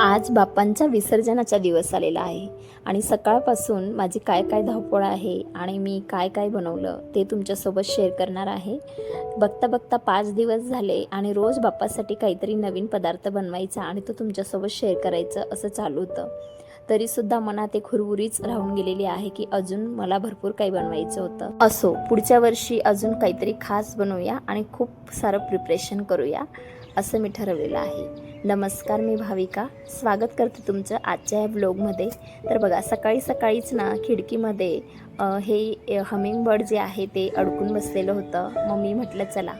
आज बाप्पांच्या विसर्जनाचा दिवस आलेला आहे आणि सकाळपासून माझी काय काय धावपळ आहे आणि मी काय काय बनवलं ते तुमच्यासोबत शेअर करणार आहे. बघता बघता पाच दिवस झाले आणि रोज बाप्पासाठी काहीतरी नवीन पदार्थ बनवायचा आणि तो तुमच्यासोबत शेअर करायचं असं चालू होतं. तरीसुद्धा मनात एक हुरहुरीच राहून गेलेली आहे की अजून मला भरपूर काही बनवायचं होतं. असो पुढच्या वर्षी अजून काहीतरी खास बनवूया आणि खूप सारं प्रिपरेशन करूया. असं मी ठरवलेलं आहे. नमस्कार मी भाविका. स्वागत करते तुमचं आजच्या या ब्लॉगमध्ये तर बघा सकाळी सकाळीच ना खिडकीमध्ये हे हमिंग बर्ड जे आहे ते अडकून बसलेलं होतं. मग मी म्हटलं चला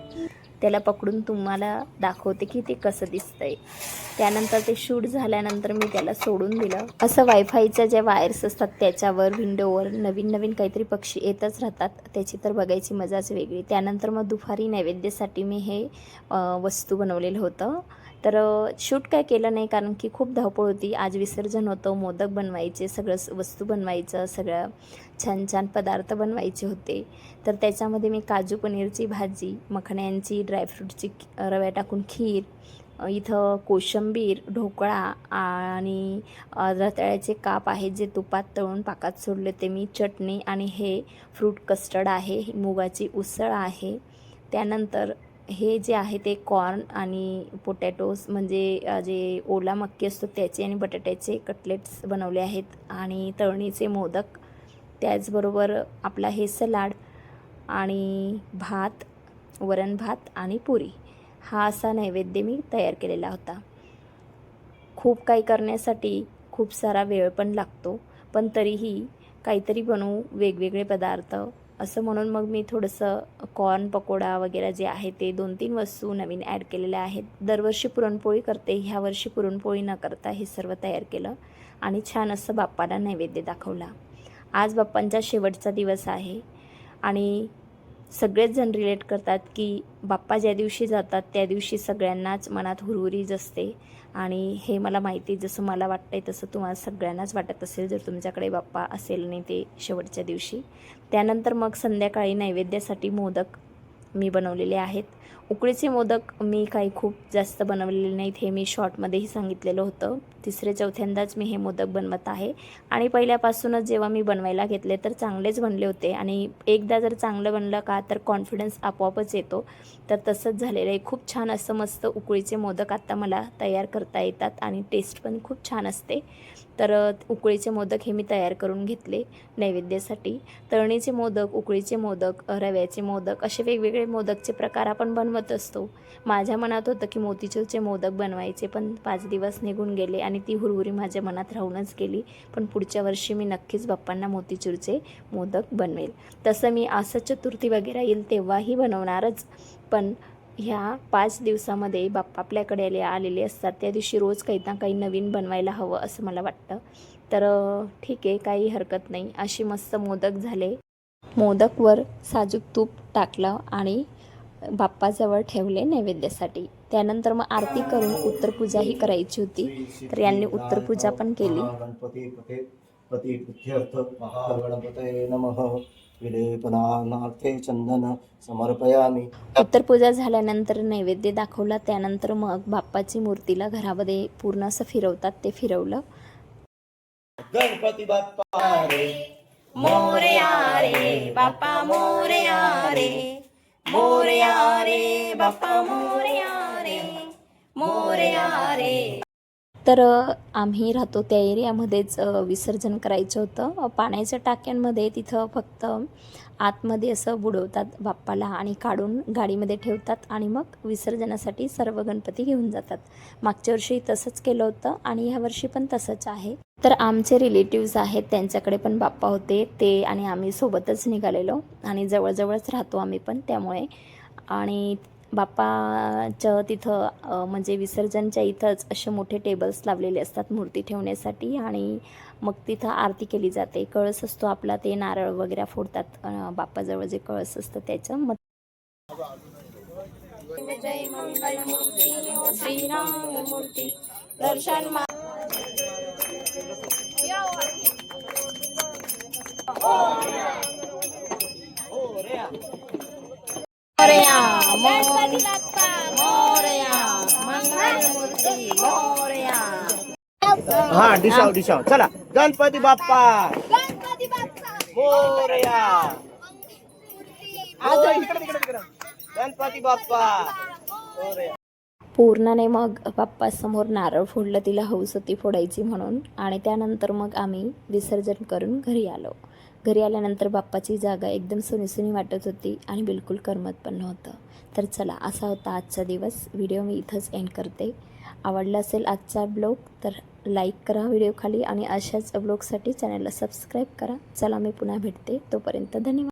त्याला पकडून तुम्हाला दाखवते की ते कसं दिसतंय. त्यानंतर ते शूट झाल्यानंतर मी त्याला सोडून दिलं. असं वायफायच्या ज्या वायर्स असतात त्याच्यावर विंडोवर नवीन नवीन काहीतरी पक्षी येतच राहतात. त्याची तर बघायची मजाच वेगळी. त्यानंतर मग दुपारी नैवेद्यासाठी मी हे वस्तू बनवलेलं होतं. तर शूट काय केलं नाही कारण की खूप धावपळ होती. आज विसर्जन होतं मोदक बनवायचे सगळं स- वस्तू बनवायचं सगळं छान छान पदार्थ बनवायचे होते. तर त्याच्यामध्ये मी काजू पनीरची भाजी मखण्यांची ड्रायफ्रूटची रव्या टाकून खीर इथं कोशिंबीर ढोकळा आणि रताळ्याचे काप आहेत जे तुपात तळून पाकात सोडले ते मी चटणी आणि हे फ्रूट कस्टर्ड आहे मुगाची उसळ आहे. त्यानंतर हे जे आहे ते कॉर्न आणि पोटॅटोस म्हणजे जे ओला मक्की असतो त्याचे आणि बटाट्याचे कटलेट्स बनवले आहेत आणि तळणीचे मोदक. त्याचबरोबर आपला हे सलाड आणि भात वरण भात आणि पुरी. हा असा नैवेद्य मी तयार केलेला होता. खूप काही करण्यासाठी खूप सारा वेळ पण लागतो पण तरीही काहीतरी बनवू वेगवेगळे पदार्थ असं म्हणून मग मी थोडंसं कॉर्न पकोडा वगैरे जे आहे ते दोन तीन वस्तू नवीन ॲड केलेल्या आहेत. दरवर्षी पुरणपोळी करते. ह्या वर्षी पुरणपोळी न करता हे सर्व तयार केलं आणि छान असं बाप्पाला नैवेद्य दाखवला. आज बाप्पांचा शेवटचा दिवस आहे आणि सगळेच जण रिलेट करतात की बाप्पा ज्या दिवशी जातात त्या दिवशी सगळ्यांनाच मनात हुरहुरीच असते आणि हे मला माहिती जसं मला वाटतंय तसं तुम्हाला सगळ्यांनाच वाटत असेल जर तुमच्याकडे बाप्पा असेल नाही ते शेवटच्या दिवशी. त्यानंतर मग संध्याकाळी नैवेद्यासाठी मोदक मी बनवलेले आहेत. उकडीचे मोदक मी काही खूप जास्त बनवलेले नाहीत हे मी शॉर्टमध्येही सांगितलेलं होतं. तिसरे चौथ्यांदाच मी हे मोदक बनवत आहे. आणि पहिल्यापासूनच जेव्हा मी बनवायला घेतले तर चांगलेच बनले होते. आणि एकदा जर चांगलं बनलं का तर कॉन्फिडन्स आपोआपच येतो. तर तसंच झालेलं आहे. खूप छान असं मस्त उकळीचे मोदक आत्ता मला तयार करता येतात आणि टेस्ट पण खूप छान असते. तर उकळीचे मोदक हे मी तयार करून घेतले नैवेद्यासाठी. तळणीचे मोदक उकळीचे मोदक रव्याचे मोदक असे वेगवेगळे मोदकचे प्रकार आपण बनवत असतो. माझ्या मनात होतं की मोतीचूरचे मोदक बनवायचे पण पाच दिवस निघून गेले आणि ती हुरहुरी माझ्या मनात राहूनच गेली. पण पुढच्या वर्षी मी नक्कीच बाप्पांना मोतीचूरचे मोदक बनवेल. तसं मी असं चतुर्थी वगैरे येईल तेव्हाही बनवणारच. पण ह्या पाच दिवसामध्ये बाप्पा आपल्याकडे आले आलेले असतात. त्या दिवशी रोज काही ना काही नवीन बनवायला हवं असं मला वाटतं. तर ठीक आहे काही हरकत नाही. अशी मस्त मोदक झाले. मोदकवर साजूक तूप टाकलं आणि बाप्पाजवळ ठेवले नैवेद्यासाठी. त्यानंतर मग आरती करून उत्तरपूजाही करायची होती. तर यांनी उत्तरपूजा पण केली. महागणपतये नमः. चंदन समर्पयामि. उत्तरपूजा झाल्यानंतर नैवेद्य दाखवला त्यानंतर मग बाप्पाची मूर्तीला घरामध्ये पूर्ण असं फिरवतात ते फिरवलं. गणपती बाप्पा रे. मोरया रे बाप्पा मोरया रे. मोरया रे बाप्पा मोरया रे. मोरया रे. तर आम्ही राहतो त्या एरियामध्येच विसर्जन करायचं होतं. पाण्याच्या टाक्यांमध्ये तिथं फक्त आतमध्ये असं बुडवतात बाप्पाला आणि काढून गाडीमध्ये ठेवतात आणि मग विसर्जनासाठी सर्व गणपती घेऊन जातात. मागच्या वर्षी तसंच केलं होतं आणि ह्या वर्षी पण तसंच आहे. तर आमचे रिलेटिव्ज आहेत त्यांच्याकडे पण बाप्पा होते. ते आणि आम्ही सोबतच निघालेलो आणि जवळजवळच राहतो आम्ही पण त्यामुळे. आणि बाप्पाचं तिथं म्हणजे विसर्जनच्या इथंच असे मोठे टेबल्स लावलेले असतात मूर्ती ठेवण्यासाठी आणि मग तिथं आरती केली जाते. कळस असतो आपला ते नारळ वगैरे फोडतात बाप्पाजवळ जे कळस असतं त्याचं. मग जय मंगल मा मोरया मोरया मंगल मूर्ती हा. डिशाव डिशाव चला गणपती बाप्पा. गणपती बाप्पा. मोरया. आज इकडे तिकडे तिकडे गणपती बाप्पा. मोरया. पूर्णाने मग बाप्पासमोर नारळ फोडलं तिला हौस होती फोडायची म्हणून. आणि त्यानंतर मग आम्ही विसर्जन करून घरी आलो. घरी आल्यानंतर बाप्पाची जागा एकदम सुनीसुनी वाटत होती आणि बिलकुल करमत पण नव्हतं. तर चला असा होता आजचा दिवस. व्हिडिओ मी इथंच एंड करते. आवडला असेल आजचा ब्लॉग तर लाईक करा व्हिडिओ खाली आणि अशाच ब्लॉगसाठी चॅनलला सबस्क्राईब करा. चला मी पुन्हा भेटते. तोपर्यंत धन्यवाद.